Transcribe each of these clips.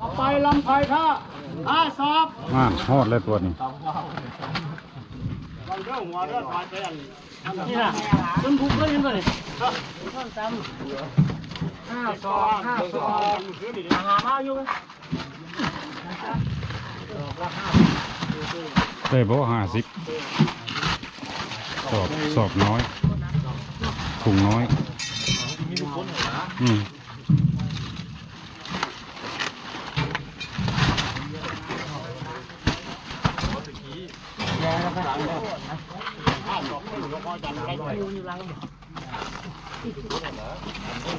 ต่อไปลำไผ่ท่าห้าสอบมาฮอดเลยตัวนี้วันเรื่องหัวเรื่องผ่านไปอันนี่นะต้นทุกข์เลยยังไงต้นจำห้าสอบห้าสอบหาข้าวอยู่ได้บ่ห้าสิบสอบสอบน้อยถุงน้อยอืม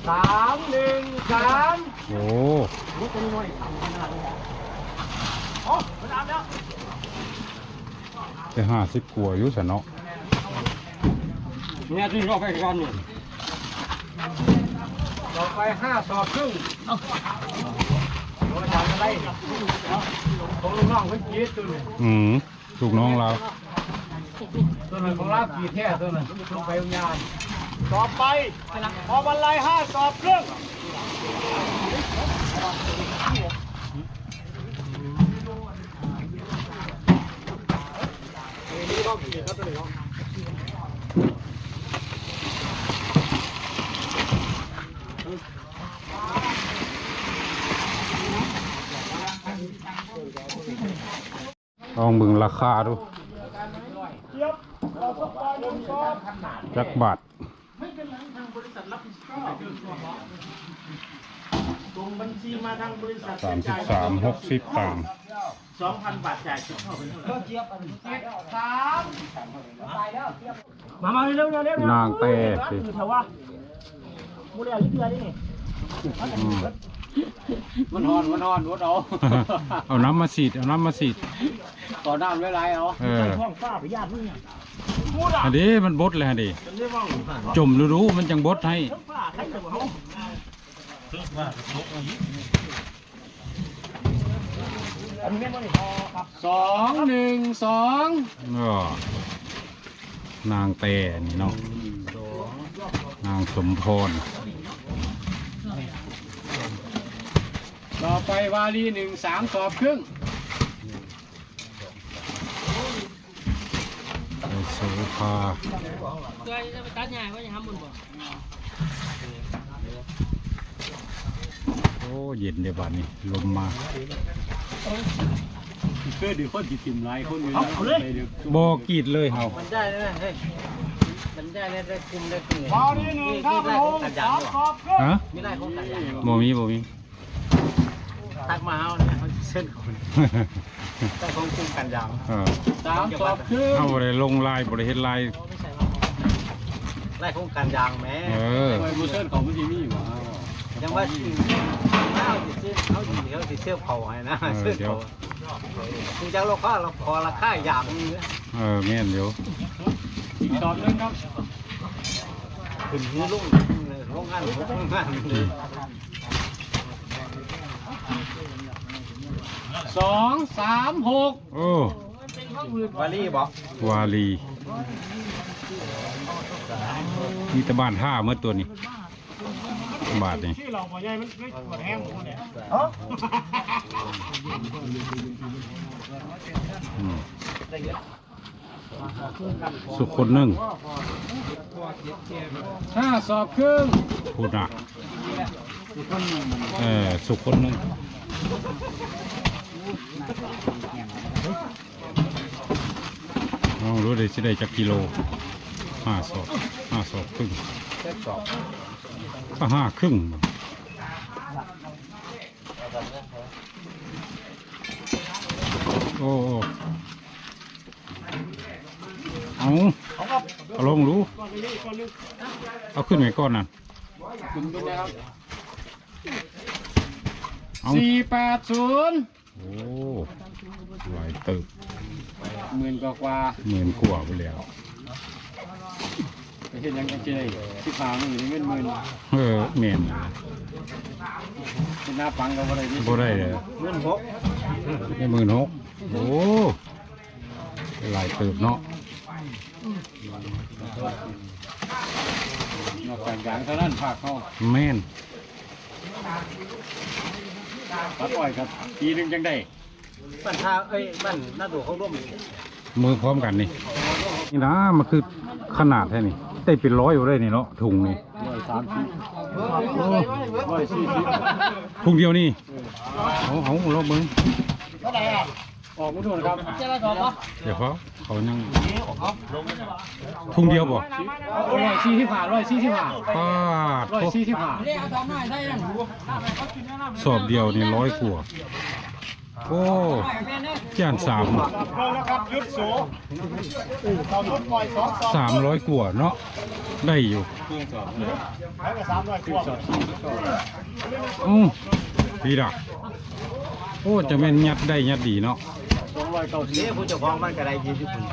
สามหนึ่งสามโอ้โอ้มันอาบแล้วได้ห้าสิบกว่าอยู่สนเนาะเนี่ยที่รอไปก่อนเนี่ต่อไปห้าสอบครึ่งโอ้ยทำอะไรของลุงน้องเพิ่งกีดตัวนี้อืม ลูกน้องเรา ตัวนึงของลาบกีแท้ตัวนึงลงไปยานต่อไปพอวันไรห้าสอบครึ่อง ลองเบิ่งราคาดูเจี๊ยบเราสักปอยหนึ่งสอบจักบาทส่งบัญชีมาทางบริษัทสามสิบสามหกสิบตามสองพันบาทจ่ายเข้าไปเท่าไหร่เจี๊ยบสามมามาเร็วเร็วเร็วนางเต้สิคือเถอะว่ามูเรียลิเกลือนี่นี่อืมมันนอนมันนอนรถเอาเอาน้ำมาสีดเอาน้ำมาสีด ต่อน้ำไว้ไรเอาเออห้องฟ้าไปญาติมึงเนี่ยมูดอะอันนี้มันบดเลยฮะดิเป็นเรื่องว่างจมรู้ๆมันจังบดให้ทั้งฟ้าใครจะมาเอาอันนี้แม่นบ่นี่พอครับสองหนึ่งสองก็นางเตนี่เนาะนางสมพรต่อไปวาลีหนึ่งสามสอบครึ่ง ไป โสภาเคยจะไปตัดหญ้าเขาจะทำบุญบ่โอ้เย็นเดี๋ยวบัดนี้ลมมาเพื่อดูคนจิตติ่มลายคนอื่นเอาเลยบอกรีดเลยเฮามันได้เลยเฮ้ยมันได้ได้ได้คุมได้คุมวาลีหนึ่งข้าวหงสามสอบครึ่งฮะไม่ได้ของตัดหญ้าบ่มีบ่มี ทักมาเอาเนี่ยเขาเส้นคนต้องของคุมกันยาวเออสามสอบครึ่งเฮาบ่ได้ลงลายบ่ได้เฮ็ดลายไม่ใช่ว่าไล่ของกันยางแม่เออทำไมบูเซิร์ของมันทีมีอยู่วะยังว่าเอาติดเสื้อเขาติดเขาติดเสื้อเผาให้นะเสื้อเผาจริงจังเราข้าเราพอราคาอย่างนี้เออแม่นเดี๋ยวอีกสอบหนึงครับ ขึ้นที่ลุ่งโรงงานโรงงานเลย สองสามหกโอ้วารีบอกวาลีมีแตะบ้านท่าเมื่อตัวนี้บาทนี่ที่เราพอใหญ่มันไม่ปวดแห้งคนเนี่ยอืมสุขคนหนึ่งห้าสอบครึ่งพูดนะ เออสุขคนหนึ่งลองรู้เลยสิได้จักกิโลห้าศอกห้าศอกครึ่งก็ห้าครึ่งโอ้โอ้เอาเอาลงรู้ เอาขึ้นไปก่อนนั่น เป็นไงครับเอาสี่แปดศูนย์โอ้หลายตึกหมื่นกว่ากว่าหมื่นกว่าไปแล้วไปเห็นยังกันเจยที่พามันอยู่ในเงินหมื่นเออเมนเป็นหน้าปังกับอะไรนี่บ่ได้เลยเงินหกได้หมื่นหกโอ้หลายตึกเนาะนอกจากอย่างเท่านั้นภาคเขาแม่น ปลาปล่อยครับปีหนึงจังได้บ้านท่าเอ้ยบ้านหน้าดูเขาร่วมมือพร้อมกันนี่นี่นะมันคือขนาดแค่นี้ได้เป็นร้อยอยู่เลยนี่เนาะถุงนี่ร้อยสามสิบร้อยสี่สิบถุงเดียวนี่เอาเอาลบมึง ออกมาดูนะครับเดี๋ยวเขาเขายังถุงเดียวบ่ร้อยสี่สิบห้าร้อยสี่สิบห้าป้าดร้อยโถ่สี่สิบห้าสอบเดียวนี่ร้อยกว่าโอ้จานสามนะครับยุดโสเรายุดปล่อยสองสองสามร้อยกว่าเนาะได้อยู่ให้ไปสามร้อยกว่าอือดีดักโอ้จะแม่นยัดได้ยัดดีเนาะส องร้อยเก่าสิบนี่ผู้เจ้าของมันกระไดยืนอยู่คุณ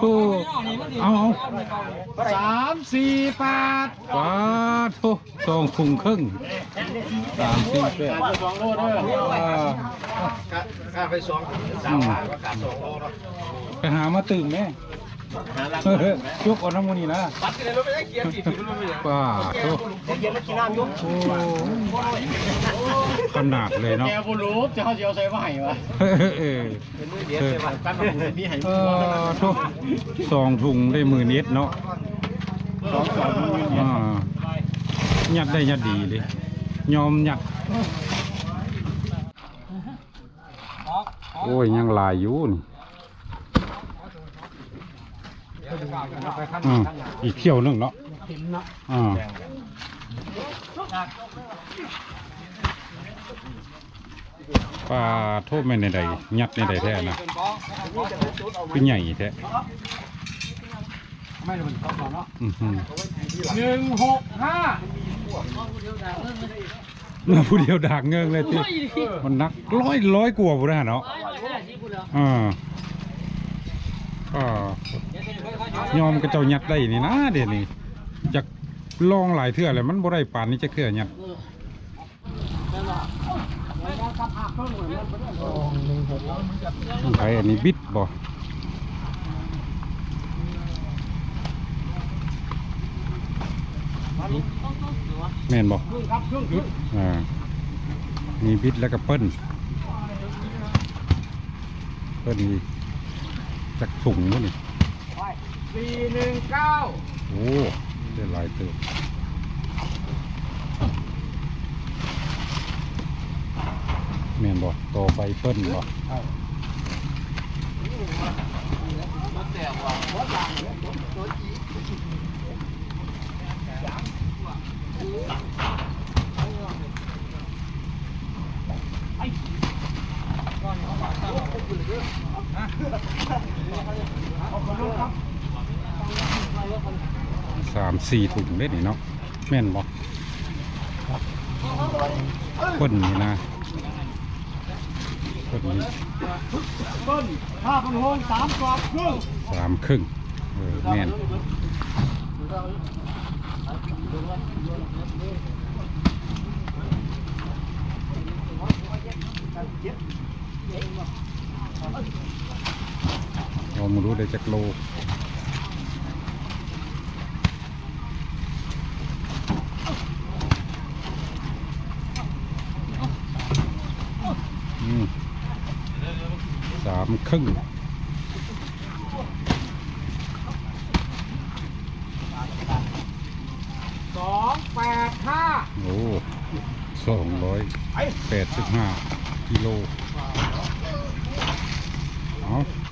โอ้เอาเอาสามสี่แปดปาดโทสองถุงครึ่งสามสี่แปดการสองโลด้วยอ่ามบาดก็สองอืมไปหามาตื่นไหม ยกเอ่อนน้ำมันนี่นะปัดกันเลยรถไม่ได้เกียร์สี่สิบรถไม่ได้ป้าโทเกียร์รถกินน้ำยุ่งโอ้ขนาดเลยเนาะแกบุรู้จะเขาจะเอาใส่มาให้วะเออเออเป็นมือเดียวเลยว่ะกันมาบุญมีให้เออโทสองถุงได้มือเน็ตเนาะสองสองมันยืนอ่ายัดได้ยัดดีเลยยอมยัดโอ้ยยังหลายอยู่นี่ อืมอีกเที่ยวหนึงเนาะอ่าปลาโทษไม่ในใดยัดในใดแท้นะคือใหญ่แท้ไม่เลยมันสองสองเนาะอื้อหือหนึ่งหกห้าเมื่อผู้เดียวดากเงิงเลยที่มันนักร้อยร้อยกว่าบุได้เนาะ อ่าก็ ยอมกระเจ้ายัดได้นี่นะเดี๋ยวนี้จากลองหลายเทื่อแล้วมันบ่ได้ปานนี้จะเทื่อยัดไผอันนี้บิดบ่แม่นบ่ครับเครื่องยุดอ่า มีบิดแล้วก็เปิ้ลเปิ้ลอีก จากถุงวะนี่สี่หนึ่งเก้าโอ้ได้หลายเติบแม่นบ่ต่อไปเปิ้ลบ่สามสี่ถุงได้นี่เนาะแม่นบ่เปิ้ลนี่นะเปิ้ลนี่ต้นห้าพันหกสามกรอบครึ่งสามครึ่งเออแม่นเรามารู้ได้จากโล สามครึ่งสองแปดห้าโอ้สองร้อยแปดสิบห้ากิโล